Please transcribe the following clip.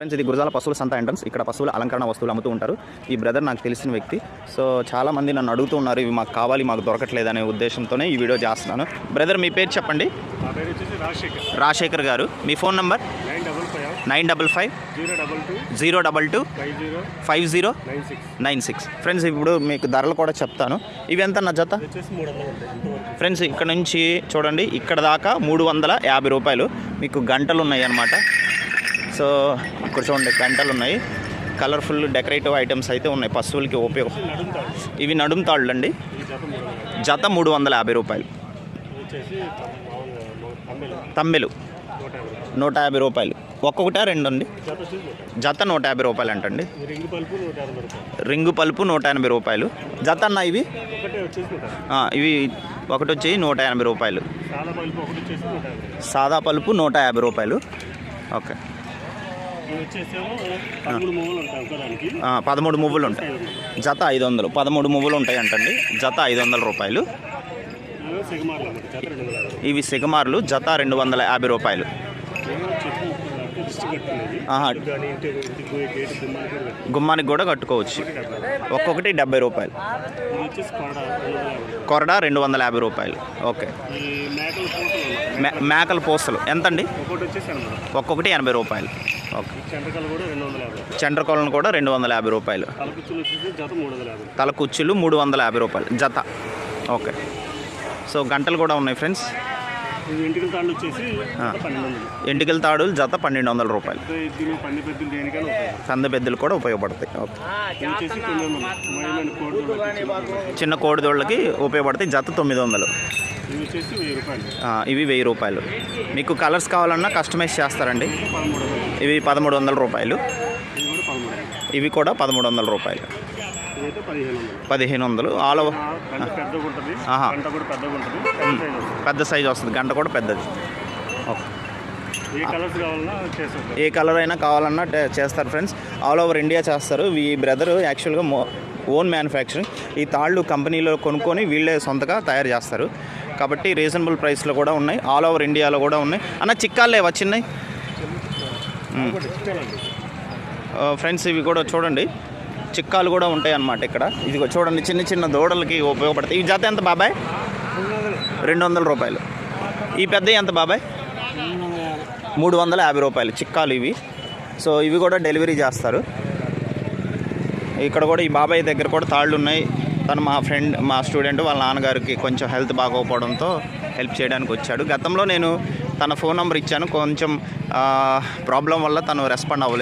Friends ఇది గురజాల పశువుల సంత ఎంట్రన్స్. ఇక్కడ పశువుల అలంకరణ వస్తువులు అమ్ముతూ ఉంటారు. ఈ బ్రదర్ నాకు తెలిసిన వ్యక్తి. సో చాలా మంది నన్ను అడుగుతూ ఉన్నారు ఇవి మాకు కావాలి మాకు దొరకట్లేదు అనే ఉద్దేశంతోనే ఈ వీడియో చేస్తున్నాను. బ్రదర్ మీ పేరు చెప్పండి. రాజశేఖర్. గారు. మీ phone number? Nine double five. Zero double two. Five zero. Nine six. Friends ఇప్పుడు మీకు ధరలు కూడా చెప్తాను. ఇవి ఎంత నా జత? ఫ్రెండ్స్ ఇక్కడ నుంచి చూడండి. ఇక్కడ దాకా మూడు వందల యాభై రూపాయలు. మీకు గంటలు ఉన్నాయి అన్నమాట. సో ఇక్కడ చూడండి గంటలు ఉన్నాయి. కలర్ఫుల్ డెకరేటివ్ ఐటమ్స్ అయితే ఉన్నాయి. పశువులకి ఉపయోగం. ఇవి నడుము తాళ్ళు అండి జత మూడు వందలు యాభై రూపాయలు. తమ్మెలు. నూట యాభై రూపాయలు. ఒక్కొక్కటా రెండు అండి జత నూట యాభై. రూపాయలు అంటండి. రింగ్ పల్పు నూట ఎనభై రూపాయలు. జత అన్న ఇవి? ఇవి ఒకటి వచ్చి నూట ఎనభై రూపాయలు. సాదా పలుపు నూట యాభై రూపాయలు. ఓకే. పదమూడు మువ్వులు ఉంటాయి. జత ఐదు వందలు. పదమూడు మువ్వులు ఉంటాయి అంటండి జత ఐదు వందల రూపాయలు. ఇవి సిగమార్లు. జత రెండు వందల యాభై రూపాయలు. గుమ్మానికి కూడా కట్టుకోవచ్చు. ఒక్కొక్కటి డెబ్బై రూపాయలు. కొరడా రెండు వందల యాభై రూపాయలు. ఓకే. మేకల మే పూసలు. ఎంతండి? ఒక్కొక్కటి ఎనభై ఒక్కొక్కటి ఎనభై రూపాయలు. ఓకే. చెంటకలు కూడా రెండు వందల యాభై రూపాయలు. తలకుచ్చులు తల కుచ్చులు మూడు వందల యాభై రూపాయలు. జత. ఓకే. సో గంటలు కూడా ఉన్నాయి ఫ్రెండ్స్. ఎంటికల తాడులు జత పన్నెండు వందల. రూపాయలు. కంద పెద్దలు కూడా ఉపయోగపడతాయి. ఓకే. చిన్న కోడి. చిన్న కోడిదోళ్ళకి ఉపయోగపడతాయి జత తొమ్మిది వందలు. ఇది వచ్చేసి వెయ్యి రూపాయలు. ఆ, ఇవి వెయ్యి రూపాయలు. మీకు కలర్స్ కావాలన్నా కస్టమైజ్ చేస్తారండి. ఇవి పదమూడు వందల. రూపాయలు. ఇవి కూడా పదమూడు వందల రూపాయలు. పదిహేను వందలు ఆల్ ఓవర్ పెద్ద సైజ్ వస్తుంది. గంట కూడా పెద్దది. ఓకే. ఏ కలర్ అయినా కావాలన్నా చేస్తారు ఫ్రెండ్స్ ఆల్ ఓవర్ ఇండియా చేస్తారు. ఈ బ్రదర్ యాక్చువల్గా మో ఓన్ మ్యానుఫ్యాక్చరింగ్ ఈ తాళ్ళు కంపెనీలో కొనుక్కొని వీళ్ళే సొంతగా తయారు చేస్తారు. కాబట్టి రీజనబుల్ ప్రైస్లో కూడా ఉన్నాయి. ఆల్ ఓవర్ ఇండియాలో కూడా ఉన్నాయి. అన్న చిక్కాలే వచ్చినాయి ఫ్రెండ్స్ ఇవి కూడా చూడండి. చిక్కాలు కూడా ఉంటాయి అన్నమాట ఇక్కడ. ఇదిగో చూడండి చిన్న చిన్న దూడలకి ఉపయోగపడతాయి. ఈ జత ఎంత బాబాయ్? రెండు వందల రూపాయలు. ఈ పెద్ద ఎంత బాబాయ్? మూడు వందల యాభై రూపాయలు. చిక్కాలు ఇవి. సో ఇవి కూడా డెలివరీ చేస్తారు. ఇక్కడ కూడా ఈ బాబాయ్ దగ్గర కూడా తాళ్ళు ఉన్నాయి. తను మా ఫ్రెండ్ మా స్టూడెంట్ వాళ్ళ నాన్నగారికి కొంచెం హెల్త్ బాగోకపోవడంతో హెల్ప్ చేయడానికి వచ్చాడు. గతంలో నేను తన ఫోన్ నెంబర్ ఇచ్చాను. కొంచెం ప్రాబ్లం వల్ల తను రెస్పాండ్ అవ్వలేదు.